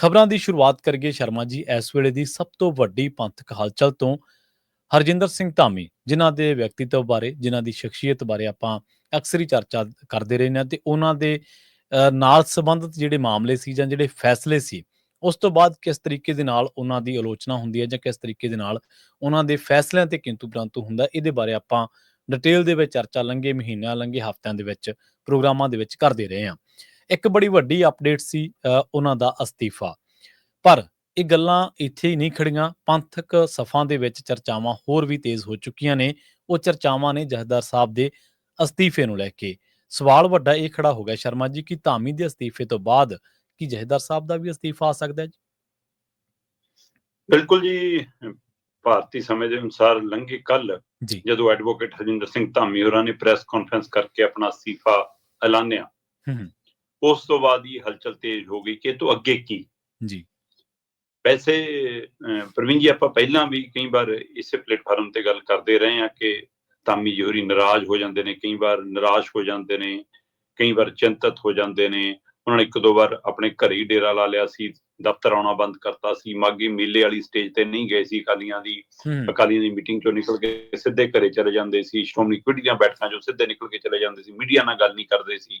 ਖਬਰਾਂ ਦੀ ਸ਼ੁਰੂਆਤ ਕਰੀਏ ਸ਼ਰਮਾ ਜੀ। ਇਸ ਵੇਲੇ ਦੀ ਸਭ ਤੋਂ ਵੱਡੀ ਪੰਥਕ ਹਲਚਲ ਤੋਂ ਹਰਜਿੰਦਰ ਸਿੰਘ ਧਾਮੀ, ਜਿਨ੍ਹਾਂ ਦੇ ਵਿਅਕਤੀਤਵ ਬਾਰੇ, ਜਿਨ੍ਹਾਂ ਦੀ ਸ਼ਖਸੀਅਤ ਬਾਰੇ ਆਪਾਂ ਅਕਸਰ ਹੀ ਚਰਚਾ ਕਰਦੇ ਰਹੇ ਨੇ ਤੇ ਉਹਨਾਂ ਦੇ ਨਾਲ ਸੰਬੰਧਿਤ ਜਿਹੜੇ ਮਾਮਲੇ ਸੀ ਜਾਂ ਜਿਹੜੇ ਫੈਸਲੇ ਸੀ, ਉਸ ਤੋਂ ਬਾਅਦ ਕਿਸ ਤਰੀਕੇ ਦੇ ਨਾਲ ਉਹਨਾਂ ਦੀ ਆਲੋਚਨਾ ਹੁੰਦੀ ਹੈ ਜਾਂ ਕਿਸ ਤਰੀਕੇ ਦੇ ਨਾਲ ਉਹਨਾਂ ਦੇ ਫੈਸਲਿਆਂ ਤੇ ਕਿੰਤੂ ਪ੍ਰੰਤੂ ਹੁੰਦਾ, ਇਹਦੇ ਬਾਰੇ ਆਪਾਂ ਡਿਟੇਲ ਦੇ ਵਿੱਚ ਚਰਚਾ ਲੰਗੇ ਮਹੀਨਿਆਂ ਲੰਗੇ ਹਫ਼ਤਿਆਂ ਦੇ ਵਿੱਚ, ਪ੍ਰੋਗਰਾਮਾਂ ਦੇ ਵਿੱਚ ਕਰਦੇ ਰਹੇ ਹਾਂ। ਇੱਕ ਬੜੀ ਵੱਡੀ ਅਪਡੇਟ ਸੀ ਉਹਨਾਂ ਦਾ ਅਸਤੀਫਾ। ਪਰ ਇਹ ਗੱਲਾਂ ਇੱਥੇ ਹੀ ਨਹੀਂ ਖੜੀਆਂ। ਪੰਥਕ ਸਫਾਂ ਦੇ ਵਿੱਚ ਚਰਚਾਵਾਂ ਹੋਰ ਵੀ ਤੇਜ਼ ਹੋ ਚੁੱਕੀਆਂ ਨੇ। ਉਹ ਚਰਚਾਵਾਂ ਨੇ ਜਹਦਾਰ ਸਾਹਿਬ ਦੇ ਅਸਤੀਫੇ ਨੂੰ ਲੈ ਕੇ। ਸਵਾਲ ਵੱਡਾ ਇਹ ਖੜਾ ਹੋ ਗਿਆ ਸ਼ਰਮਾ ਜੀ ਕਿ ਧਾਮੀ ਦੇ ਅਸਤੀਫੇ ਤੋਂ ਬਾਅਦ ਕੀ ਜਹਦਾਰ ਸਾਹਿਬ ਦਾ ਵੀ ਅਸਤੀਫਾ ਆ ਸਕਦਾ ਹੈ ਜੀ? ਬਿਲਕੁਲ ਜੀ। ਭਾਰਤੀ ਸਮੇਂ ਦੇ ਅਨੁਸਾਰ ਲੰਘੇ ਕੱਲ ਜਦੋਂ ਐਡਵੋਕੇਟ ਹਰਜਿੰਦਰ ਸਿੰਘ ਧਾਮੀ ਹੋਰਾਂ ਨੇ ਪ੍ਰੈਸ ਕਾਨਫਰੰਸ ਕਰਕੇ ਆਪਣਾ ਅਸਤੀਫਾ ਐਲਾਨਿਆ। ਉਸ ਤੋਂ ਬਾਅਦ ਹੀ ਹਲਚਲ ਤੇਜ਼ ਹੋ ਗਈ ਕਿ ਤੋਂ ਅੱਗੇ ਕੀ? ਜੀ। ਵੈਸੇ ਪ੍ਰਵੀਨ ਜੀ ਆਪਾਂ ਪਹਿਲਾਂ ਵੀ ਕਈ ਵਾਰ ਇਸੇ ਪਲੇਟਫਾਰਮ ਤੇ ਗੱਲ ਕਰਦੇ ਰਹੇ ਹਾਂ ਕਿ ਧਾਮੀ ਜੀ ਹੋਰੀ ਨਾਰਾਜ਼ ਹੋ ਜਾਂਦੇ ਨੇ ਕਈ ਵਾਰ ਨਿਰਾਸ਼ ਹੋ ਜਾਂਦੇ ਨੇ ਕਈ ਵਾਰ ਚਿੰਤਤ ਹੋ ਜਾਂਦੇ ਨੇ। ਉਹਨਾਂ ਨੇ ਇੱਕ ਦੋ ਵਾਰ ਆਪਣੇ ਘਰੇ ਹੀ ਡੇਰਾ ਲਾ ਲਿਆ ਸੀ। ਦਫ਼ਤਰ ਆਉਣਾ ਬੰਦ ਕਰਤਾ ਸੀ। ਮਾਗੀ ਮੇਲੇ ਵਾਲੀ ਸਟੇਜ ਤੇ ਨਹੀਂ ਗਏ ਸੀ ਅਕਾਲੀਆਂ ਦੀ। ਅਕਾਲੀਆਂ ਦੀ ਮੀਟਿੰਗ ਚੋਂ ਨਿਕਲ ਕੇ ਸਿੱਧੇ ਘਰੇ ਚਲੇ ਜਾਂਦੇ ਸੀ। ਸ਼੍ਰੋਮਣੀ ਕਮੇਟੀ ਦੀਆਂ ਬੈਠਕਾਂ ਚੋਂ ਸਿੱਧੇ ਨਿਕਲ ਕੇ ਚਲੇ ਜਾਂਦੇ ਸੀ। ਮੀਡੀਆ ਨਾਲ ਗੱਲ ਨਹੀਂ ਕਰਦੇ ਸੀ।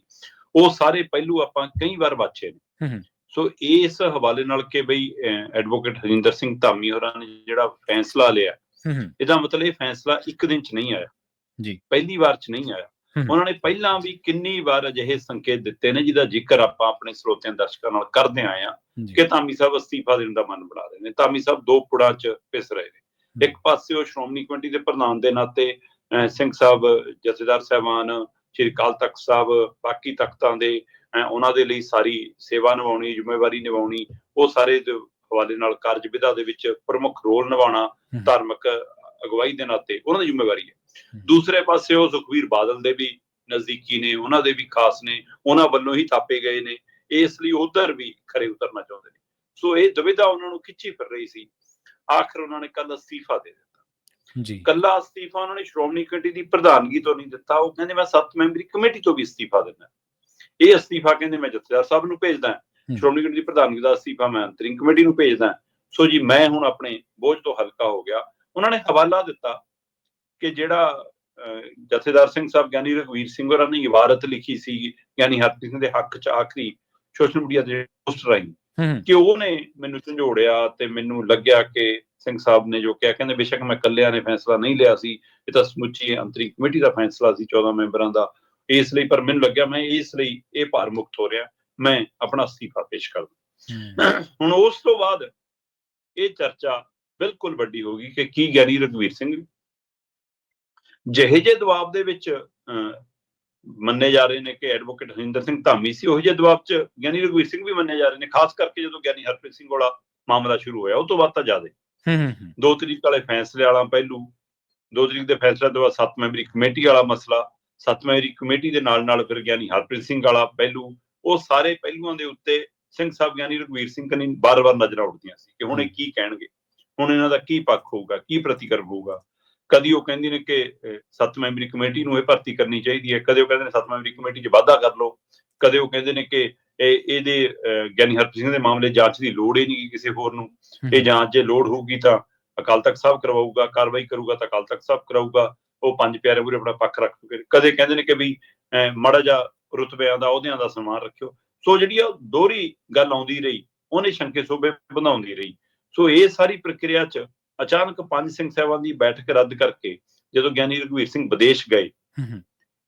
ਉਹ ਸਾਰੇ ਪਹਿਲੂ ਆਪਾਂ ਕਈ ਵਾਰ ਵਾਚੇ ਨੇ। ਸੋ ਇਸ ਹਵਾਲੇ ਨਾਲ ਕਿ ਬਈ ਐਡਵੋਕੇਟ ਹਰਿੰਦਰ ਸਿੰਘ ਧਾਮੀ ਹੋਰਾਂ ਨੇ ਜਿਹੜਾ ਫੈਸਲਾ ਲਿਆ ਇਹਦਾ ਮਤਲਬ ਇਹ ਫੈਸਲਾ ਇੱਕ ਦਿਨ ਚ ਨਹੀਂ ਆਇਆ। ਜੀ। ਪਹਿਲੀ ਵਾਰ ਚ ਨਹੀਂ ਆਇਆ। ਉਹਨਾਂ ਨੇ ਪਹਿਲਾਂ ਵੀ ਕਿੰਨੀ ਵਾਰ ਅਜਿਹੇ ਸੰਕੇਤ ਦਿੱਤੇ ਨੇ ਜਿਹਦਾ ਜ਼ਿਕਰ ਆਪਾਂ ਆਪਣੇ ਸਰੋਤਿਆਂ ਦਰਸ਼ਕਾਂ ਨਾਲ ਕਰਦੇ ਆਏ ਆ ਕਿ ਧਾਮੀ ਸਾਹਿਬ ਅਸਤੀਫਾ ਦੇਣ ਦਾ ਮਨ ਬਣਾ ਰਹੇ ਨੇ। ਧਾਮੀ ਸਾਹਿਬ ਦੋ ਪੁੜਾਂ ਚ ਪਿਸ ਰਹੇ ਨੇ। ਇੱਕ ਪਾਸੇ ਉਹ ਸ਼੍ਰੋਮਣੀ ਕਮੇਟੀ ਦੇ ਪ੍ਰਧਾਨ ਦੇ ਨਾਤੇ ਸਿੰਘ ਸਾਹਿਬ ਜਥੇਦਾਰ ਸਾਹਿਬਾਨ ਸ਼੍ਰੀ ਅਕਾਲ ਤਖਤ ਸਾਹਿਬ ਬਾਕੀ ਤਖਤਾਂ ਦੇ ਉਹਨਾਂ ਦੇ ਲਈ ਸਾਰੀ ਸੇਵਾ ਨਿਭਾਉਣੀ ਜ਼ਿੰਮੇਵਾਰੀ ਨਿਭਾਉਣੀ ਉਹ ਸਾਰੇ ਦੇ ਹਵਾਲੇ ਨਾਲ ਕਾਰਜ ਵਿਧਾ ਦੇ ਵਿੱਚ ਪ੍ਰਮੁੱਖ ਰੋਲ ਨਿਭਾਉਣਾ। ਧਾਰਮਿਕ ਅਗਵਾਈ ਦੇ ਨਾਤੇ ਉਹਨਾਂ ਦੀ ਜ਼ਿੰਮੇਵਾਰੀ ਹੂੰ। ਦੂਸਰੇ ਪਾਸੇ ਉਹ ਸੁਖਵੀਰ ਬਾਦਲ ਦੇ ਵੀ ਨਜ਼ਦੀਕੀ ਨੇ ਉਹਨਾਂ ਦੇ ਵੀ ਖਾਸ ਨੇ ਉਹਨਾਂ ਵੱਲੋਂ ਹੀ ਥਾਪੇ ਗਏ ਨੇ ਇਸ ਲਈ ਉਧਰ ਵੀ ਖਰੇ ਉਤਰਨਾ ਚਾਹੁੰਦੇ ਨੇ। ਸੋ ਇਹ ਦੁਵਿਧਾ ਉਹਨਾਂ ਨੂੰ ਖਿੱਚੀ ਫਿਰ ਰਹੀ ਸੀ। ਆਖਰ ਉਹਨਾਂ ਨੇ ਕੱਲ ਅਸਤੀਫਾ ਦੇ ਦਿੱਤਾ। ਜੀ। ਕੱਲਾ ਅਸਤੀਫਾ ਉਹਨਾਂ ਨੇ ਸ਼੍ਰੋਮਣੀ ਕਮੇਟੀ ਦੀ ਪ੍ਰਧਾਨਗੀ ਤੋਂ ਨਹੀਂ ਦਿੱਤਾ। ਉਹ ਕਹਿੰਦੇ ਮੈਂ ਸੱਤ ਮੈਂਬਰੀ ਕਮੇਟੀ ਤੋਂ ਵੀ ਅਸਤੀਫਾ ਦਿੰਦਾ ਇਹ ਅਸਤੀਫਾ ਕਹਿੰਦੇ ਮੈਂ ਜਥੇਦਾਰ ਸਾਹਿਬ ਨੂੰ ਭੇਜਦਾ। ਸ਼੍ਰੋਮਣੀ ਕਮੇਟੀ ਦੀ ਪ੍ਰਧਾਨਗੀ ਦਾ ਅਸਤੀਫਾ ਮੈਂ ਅੰਤਰਿੰਗ ਕਮੇਟੀ ਨੂੰ ਭੇਜਦਾ ਸੋ ਜੀ ਮੈਂ ਹੁਣ ਆਪਣੇ ਬੋਝ ਤੋਂ ਹਲਕਾ ਹੋ ਗਿਆ। ਉਹਨਾਂ ਨੇ ਹਵਾਲਾ ਦਿੱਤਾ। ਕਿ ਜਿਹੜਾ ਜਥੇਦਾਰ ਸਿੰਘ ਸਾਹਿਬ ਗਿਆਨੀ ਰਘਵੀਰ ਸਿੰਘ ਹੋਰਾਂ ਨੇ ਇਬਾਰਤ ਲਿਖੀ ਸੀ ਗਿਆਨੀ ਹਰਪ੍ਰੀਤ ਸਿੰਘ ਦੇ ਹੱਕ ਚ ਆਖਰੀ ਸੋਸ਼ਲ ਮੀਡੀਆ ਤੇ ਪੋਸਟ ਰਾਈ ਕਿ ਉਹਨੇ ਮੈਨੂੰ ਝੰਜੋੜਿਆ ਤੇ ਮੈਨੂੰ ਲੱਗਿਆ ਕਿ ਸਿੰਘ ਸਾਹਿਬ ਨੇ ਜੋ ਕਿਹਾ ਕਹਿੰਦੇ ਬੇਸ਼ੱਕ ਮੈਂ ਇਕੱਲਿਆਂ ਨੇ ਫੈਸਲਾ ਨਹੀਂ ਲਿਆ ਸੀ ਇਹ ਤਾਂ ਸਮੁੱਚੀ ਅੰਤਰਿਕ ਕਮੇਟੀ ਦਾ ਫੈਸਲਾ ਸੀ 14 ਮੈਂਬਰਾਂ ਦਾ ਇਸ ਲਈ ਪਰ ਮੈਨੂੰ ਲੱਗਿਆ ਮੈਂ ਇਸ ਲਈ ਇਹ ਭਾਰ ਮੁਕਤ ਹੋ ਰਿਹਾ ਮੈਂ ਆਪਣਾ ਅਸਤੀਫਾ ਪੇਸ਼ ਕਰਦਾ। ਹੂੰ, ਹੁਣ ਉਸ ਤੋਂ ਬਾਅਦ ਇਹ ਚਰਚਾ ਬਿਲਕੁਲ ਵੱਡੀ ਹੋ ਗਈ ਕਿ ਕੀ ਗਿਆਨੀ ਰਘਵੀਰ ਸਿੰਘ ਜਿਹੇ ਜੇ ਦਬਾਅ ਦੇ ਵਿੱਚ ਮੰਨੇ ਜਾ ਰਹੇ ਨੇ ਕਿ ਐਡਵੋਕੇਟ ਹਰਿੰਦਰ ਸਿੰਘ ਧਾਮੀ ਸੀ ਉਹ ਜਿਹੇ ਦਬਾਅ 'ਚ ਗਿਆਨੀ ਰਘਵੀਰ ਸਿੰਘ ਵੀ ਮੰਨੇ ਜਾ ਰਹੇ ਨੇ ਖਾਸ ਕਰਕੇ ਜਦੋਂ ਗਿਆਨੀ ਹਰਪ੍ਰੀਤ ਸਿੰਘ ਵਾਲਾ ਮਾਮਲਾ ਸ਼ੁਰੂ ਹੋਇਆ ਉਹ ਤੋਂ ਬਾਅਦ ਤਾਂ ਜ਼ਿਆਦਾ। ਹੂੰ ਹੂੰ, ਹੂੰ, ਦੋ ਤਰੀਕ ਵਾਲੇ ਫੈਸਲੇ ਵਾਲਾ ਪਹਿਲੂ ਦੋ ਤਰੀਕ ਦੇ ਫੈਸਲੇ ਤੋਂ ਬਾਅਦ ਸੱਤ ਮੈਂਬਰੀ ਕਮੇਟੀ ਵਾਲਾ ਮਸਲਾ ਸੱਤ ਮੈਂਬਰੀ ਕਮੇਟੀ ਦੇ ਨਾਲ ਨਾਲ ਫਿਰ ਗਿਆਨੀ ਹਰਪ੍ਰੀਤ ਸਿੰਘ ਵਾਲਾ ਪਹਿਲੂ ਉਹ ਸਾਰੇ ਪਹਿਲੂਆਂ ਦੇ ਉੱਤੇ ਸਿੰਘ ਸਾਹਿਬ ਗਿਆਨੀ ਰਘਵੀਰ ਸਿੰਘ ਕਨੀ ਬਾਰ-ਬਾਰ ਨਜ਼ਰਾਂ ਉੱਠਦੀਆਂ ਸੀ ਕਿ ਹੁਣ ਇਹ ਕੀ ਕਹਿਣਗੇ ਹੁਣ ਇਹਨਾਂ ਦਾ ਕੀ ਪੱਖ ਹੋਊਗਾ ਕੀ ਪ੍ਰਤੀਕਰਮ ਹੋਊਗਾ। ਕਦੀ ਉਹ ਕਹਿੰਦੇ ਨੇ ਕਿ ਸੱਤ ਮੈਂਬਰੀ ਕਮੇਟੀ ਨੂੰ ਇਹ ਭਰਤੀ ਕਰਨੀ ਚਾਹੀਦੀ ਹੈ ਕਦੇ ਉਹ ਕਹਿੰਦੇ ਨੇ ਸੱਤ ਮੈਂਬਰੀ ਕਮੇਟੀ 'ਚ ਵਾਧਾ ਕਰ ਲਓ ਕਦੇ ਉਹ ਕਹਿੰਦੇ ਨੇ ਕਿ ਇਹ ਇਹਦੇ ਗਿਆਨੀ ਹਰਪ੍ਰੀਤ ਸਿੰਘ ਦੇ ਮਾਮਲੇ ਜਾਂਚ ਦੀ ਲੋੜ ਹੀ ਨਹੀਂ ਕਿਸੇ ਹੋਰ ਨੂੰ ਇਹ ਜਾਂਚ ਜੇ ਲੋੜ ਹੋਊਗੀ ਤਾਂ ਅਕਾਲ ਤਖਤ ਸਾਹਿਬ ਕਰਵਾਊਗਾ ਕਾਰਵਾਈ ਕਰੂਗਾ ਤਾਂ ਅਕਾਲ ਤਖਤ ਸਾਹਿਬ ਕਰਾਊਗਾ ਉਹ ਪੰਜ ਪਿਆਰੇ ਪੂਰੇ ਆਪਣਾ ਪੱਖ ਰੱਖੂਗੇ ਕਦੇ ਕਹਿੰਦੇ ਨੇ ਕਿ ਵੀ ਮਾੜਾ ਜਿਹਾ ਰੁਤਬਿਆਂ ਦਾ ਅਹੁਦਿਆਂ ਦਾ ਸਨਮਾਨ ਰੱਖਿਓ। ਸੋ ਜਿਹੜੀ ਆ ਦੋਹਰੀ ਗੱਲ ਆਉਂਦੀ ਰਹੀ ਉਹਨੇ ਸ਼ੰਕੇ ਸੋਬੇ ਵਧਾਉਂਦੀ ਰਹੀ। ਸੋ ਇਹ ਸਾਰੀ ਪ੍ਰਕਿਰਿਆ 'ਚ ਅਚਾਨਕ ਪੰਜ ਸਿੰਘ ਸਾਹਿਬਾਨ ਦੀ ਬੈਠਕ ਰੱਦ ਕਰਕੇ ਜਦੋਂ ਗਿਆਨੀ ਰਘਵੀਰ ਸਿੰਘ ਵਿਦੇਸ਼ ਗਏ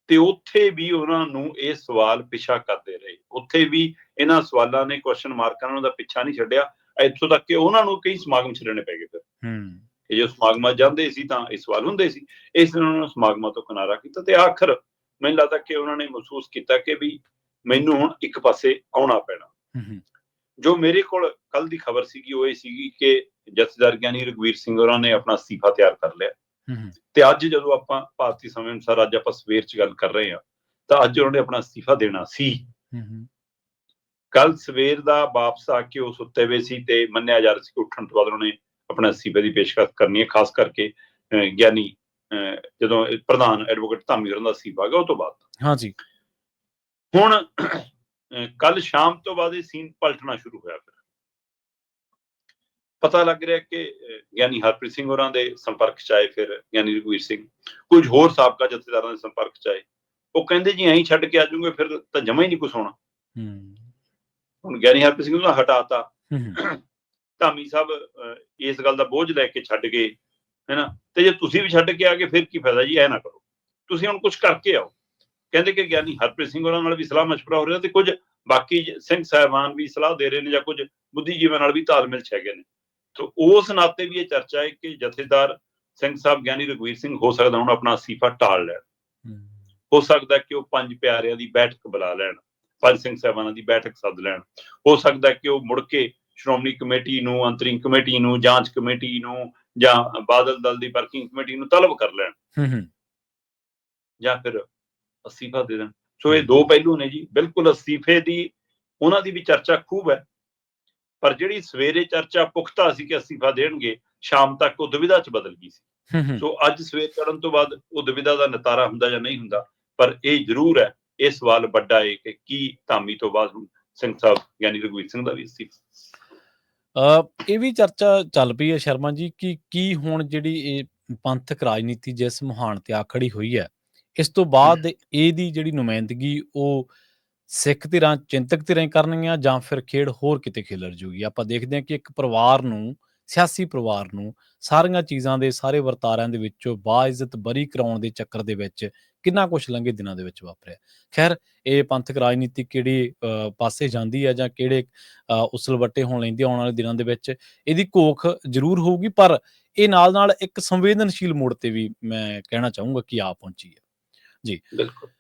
ਤੇ ਉੱਥੇ ਵੀ ਉਹਨਾਂ ਨੂੰ ਇਹ ਸਵਾਲ ਪਿੱਛਾ ਕਰਦੇ ਰਹੇ। ਉੱਥੇ ਵੀ ਇਹਨਾਂ ਸਵਾਲਾਂ ਨੇ ਕੁਐਸਚਨ ਮਾਰਕਾਂ ਉਹਨਾਂ ਦਾ ਪਿੱਛਾ ਨਹੀਂ ਛੱਡਿਆ। ਇੱਥੋਂ ਤੱਕ ਕਿ ਉਹਨਾਂ ਨੂੰ ਕਈ ਸਮਾਗਮ ਛੱਡਣੇ ਪੈ ਗਏ ਫਿਰ। ਹੂੰ, ਕਿ ਜੇ ਸਮਾਗਮਾਂ ਜਾਂਦੇ ਸੀ ਤਾਂ ਇਹ ਸਵਾਲ ਹੁੰਦੇ ਸੀ। ਇਸ ਲਈ ਉਹਨਾਂ ਨੇ ਸਮਾਗਮਾਂ ਤੋਂ ਕਿਨਾਰਾ ਕੀਤਾ ਤੇ ਆਖਰ ਮੈਨੂੰ ਲੱਗਦਾ ਕਿ ਉਹਨਾਂ ਨੇ ਮਹਿਸੂਸ ਕੀਤਾ ਕਿ ਵੀ ਮੈਨੂੰ ਹੁਣ ਇੱਕ ਪਾਸੇ ਆਉਣਾ ਪੈਣਾ। ਜੋ ਮੇਰੇ ਕੋਲ ਕੱਲ ਦੀ ਖਬਰ ਸੀਗੀ ਉਹ ਇਹ ਸੀਗੀ ਕਿ ਜਥੇਦਾਰ ਗਿਆਨੀ ਰਘਵੀਰ ਸਿੰਘ ਹੋਰਾਂ ਨੇ ਆਪਣਾ ਅਸਤੀਫਾ ਤਿਆਰ ਕਰ ਲਿਆ। ਤੇ ਅੱਜ ਜਦੋਂ ਆਪਾਂ ਭਾਰਤੀ ਸਮੇਂ ਅਨੁਸਾਰ ਅੱਜ ਆਪਾਂ ਸਵੇਰ 'ਚ ਗੱਲ ਕਰ ਰਹੇ ਹਾਂ ਤਾਂ ਅੱਜ ਉਹਨਾਂ ਨੇ ਆਪਣਾ ਅਸਤੀਫਾ ਦੇਣਾ ਸੀ। ਕੱਲ ਸਵੇਰ ਦਾ ਵਾਪਸ ਆ ਕੇ ਉਹ ਸੁੱਤੇ ਹੋਏ ਸੀ ਤੇ ਮੰਨਿਆ ਜਾ ਰਿਹਾ ਸੀ ਕਿ ਉੱਠਣ ਤੋਂ ਬਾਅਦ ਉਹਨਾਂ ਨੇ ਆਪਣਾ ਅਸਤੀਫੇ ਦੀ ਪੇਸ਼ਕਸ਼ ਕਰਨੀ ਹੈ ਖਾਸ ਕਰਕੇ ਗਿਆਨੀ ਜਦੋਂ ਪ੍ਰਧਾਨ ਐਡਵੋਕੇਟ ਧਾਮੀ ਹੋਰਾਂ ਦਾ ਅਸਤੀਫਾ ਗਿਆ ਉਹ ਤੋਂ ਬਾਅਦ। ਹਾਂ ਜੀ। ਹੁਣ ਕੱਲ ਸ਼ਾਮ ਤੋਂ ਬਾਅਦ ਇਹ ਸੀਨ ਪਲਟਣਾ ਸ਼ੁਰੂ ਹੋਇਆ ਫਿਰ। ਪਤਾ ਲੱਗ ਰਿਹਾ ਕਿ ਗਿਆਨੀ ਹਰਪ੍ਰੀਤ ਸਿੰਘ ਹੋਰਾਂ ਦੇ ਸੰਪਰਕ ਚ ਆਏ ਫਿਰ ਗਿਆਨੀ ਰਘੁਵੀਰ ਸਿੰਘ। ਕੁਝ ਹੋਰ ਸਾਬਕਾ ਜਥੇਦਾਰਾਂ ਦੇ ਸੰਪਰਕ ਚ ਆਏ। ਉਹ ਕਹਿੰਦੇ ਜੀ ਐਂ ਛੱਡ ਕੇ ਆ ਜਾਊਂਗੇ ਫਿਰ ਤਾਂ ਜਮਾ ਹੀ ਨਹੀਂ ਕੁਛ ਹੋਣਾ। ਹੂੰ। ਹੁਣ ਗਿਆਨੀ ਹਰਪ੍ਰੀਤ ਸਿੰਘ ਨੂੰ ਤਾਂ ਹਟਾਤਾ। ਹੂੰ ਧਾਮੀ ਸਾਹਿਬ ਇਸ ਗੱਲ ਦਾ ਬੋਝ ਲੈ ਕੇ ਛੱਡ ਗਏ ਹੈਨਾ? ਤੇ ਜੇ ਤੁਸੀਂ ਵੀ ਛੱਡ ਕੇ ਆ ਗਏ ਫਿਰ ਕੀ ਫਾਇਦਾ ਜੀ ਐ ਨਾ ਕਰੋ। ਤੁਸੀਂ ਹੁਣ ਕੁਝ ਕਰਕੇ ਆਓ। ਕਹਿੰਦੇ ਕਿ ਗਿਆਨੀ ਹਰਪ੍ਰੀਤ ਸਿੰਘ ਹੋਰਾਂ ਨਾਲ ਵੀ ਸਲਾਹ ਮਸ਼ਵਰਾ ਹੋ ਰਿਹਾ ਤੇ ਕੁਝ ਬਾਕੀ ਸਿੰਘ ਸਾਹਿਬਾਨ ਵੀ ਸਲਾਹ ਦੇ ਰਹੇ ਨੇ ਜਾਂ ਕੁਝ ਬੁੱਧੀਜੀਵੀਆਂ ਨਾਲ ਵੀ ਤਾਲਮੇਲ ਚ ਹੈਗੇ ਨੇ। ਤੋਂ ਉਸ ਨਾਤੇ ਵੀ ਇਹ ਚਰਚਾ ਹੈ ਕਿ ਜਥੇਦਾਰ ਸਿੰਘ ਸਾਹਿਬ ਗਿਆਨੀ ਰਘਵੀਰ ਸਿੰਘ ਹੋ ਸਕਦਾ ਹੁਣ ਆਪਣਾ ਅਸਤੀਫਾ ਟਾਲ ਲੈਣ। ਹੂੰ ਸਕਦਾ ਕਿ ਉਹ ਪੰਜ ਪਿਆਰਿਆਂ ਦੀ ਬੈਠਕ ਬੁਲਾ ਲੈਣ ਪੰਜ ਸਿੰਘ ਸਾਹਿਬਾਨਾਂ ਦੀ ਬੈਠਕ ਸੱਦ ਲੈਣ। ਹੋ ਸਕਦਾ ਕਿ ਉਹ ਮੁੜ ਕੇ ਸ਼੍ਰੋਮਣੀ ਕਮੇਟੀ ਨੂੰ ਅੰਤਰਿੰਗ ਕਮੇਟੀ ਨੂੰ ਜਾਂਚ ਕਮੇਟੀ ਨੂੰ ਜਾਂ ਬਾਦਲ ਦਲ ਦੀ ਵਰਕਿੰਗ ਕਮੇਟੀ ਨੂੰ ਤਲਬ ਕਰ ਲੈਣ। ਹੂੰ ਹੂੰ। ਜਾਂ ਫਿਰ ਅਸਤੀਫਾ ਦੇ ਦੇਣ। ਸੋ ਇਹ ਦੋ ਪਹਿਲੂ ਨੇ ਜੀ। ਬਿਲਕੁਲ ਅਸਤੀਫੇ ਦੀ ਉਹਨਾਂ ਦੀ ਵੀ ਚਰਚਾ ਖੂਬ ਹੈ। ਪਰ ਜਿਹੜੀ ਸਵੇਰੇ ਚਰਚਾ ਪੁਖਤਾ ਸੀ ਕਿ ਅਸਤੀਫਾ ਦੇਣਗੇ ਸ਼ਾਮ ਤੱਕ ਉਹ ਦੁਵਿਧਾ ਚ ਬਦਲ ਗਈ ਸੀ। ਸੋ ਅੱਜ ਸਵੇਰ ਚੜਨ ਤੋਂ ਬਾਅਦ ਉਹ ਦੁਵਿਧਾ ਦਾ ਨਤਾਰਾ ਹੁੰਦਾ ਜਾਂ ਨਹੀਂ ਹੁੰਦਾ ਪਰ ਇਹ ਜ਼ਰੂਰ ਹੈ ਇਹ ਸਵਾਲ ਵੱਡਾ ਹੈ ਕਿ ਕੀ ਧਾਮੀ ਤੋਂ ਬਾਅਦ ਹੁਣ ਸਿੰਘ ਸਾਹਿਬ ਯਾਨੀ ਰਘੁਵੀਰ ਸਿੰਘ ਦਾ ਵੀ ਅਸਤੀਫਾ। ਅ, ਇਹ ਵੀ ਚਰਚਾ ਚੱਲ ਪਈ ਹੈ ਸ਼ਰਮਾ ਜੀ ਕਿ ਕੀ ਹੁਣ ਜਿਹੜੀ ਇਹ ਪੰਥਕ ਰਾਜਨੀਤੀ ਜਿਸ ਮੁਹਾਨ ਤੇ ਆ ਖੜੀ ਹੋਈ ਹੈ ਇਸ ਤੋਂ ਬਾਅਦ ਇਹਦੀ ਜਿਹੜੀ ਨੁਮਾਇੰਦਗੀ ਉਹ ਸਿੱਖ ਧਿਰਾਂ ਚਿੰਤਕ ਧਿਰਾਂ ਹੀ ਕਰਨਗੀਆਂ ਜਾਂ ਫਿਰ ਖੇਡ ਹੋਰ ਕਿਤੇ ਖੇਲਰ ਜੂਗੀ। ਆਪਾਂ ਦੇਖਦੇ ਹਾਂ ਕਿ ਇੱਕ ਪਰਿਵਾਰ ਨੂੰ ਸਿਆਸੀ ਪਰਿਵਾਰ ਨੂੰ ਸਾਰੀਆਂ ਚੀਜ਼ਾਂ ਦੇ ਸਾਰੇ ਵਰਤਾਰਿਆਂ ਦੇ ਵਿੱਚੋਂ ਬਾਇਜ਼ਤ ਬਰੀ ਕਰਾਉਣ ਦੇ ਚੱਕਰ ਦੇ ਵਿੱਚ ਕਿੰਨਾ ਕੁਝ ਲੰਘੇ ਦਿਨਾਂ ਦੇ ਵਿੱਚ ਵਾਪਰਿਆ। ਖੈਰ ਇਹ ਪੰਥਕ ਰਾਜਨੀਤੀ ਕਿਹੜੀ ਅ, ਪਾਸੇ ਜਾਂਦੀ ਹੈ ਜਾਂ ਕਿਹੜੇ ਅ, ਉਸਲਵੱਟੇ ਹੋਣ ਲੈਂਦੀ ਆਉਣ ਵਾਲੇ ਦਿਨਾਂ ਦੇ ਵਿੱਚ ਇਹਦੀ ਘੋਖ ਜ਼ਰੂਰ ਹੋਊਗੀ ਪਰ ਇਹ ਨਾਲ ਨਾਲ ਇੱਕ ਸੰਵੇਦਨਸ਼ੀਲ ਮੋੜ ਤੇ ਵੀ ਮੈਂ ਕਹਿਣਾ ਚਾਹੂੰਗਾ ਕਿ ਆ ਪਹੁੰਚੀ ਹੈ। ਬਿਲਕੁਲ।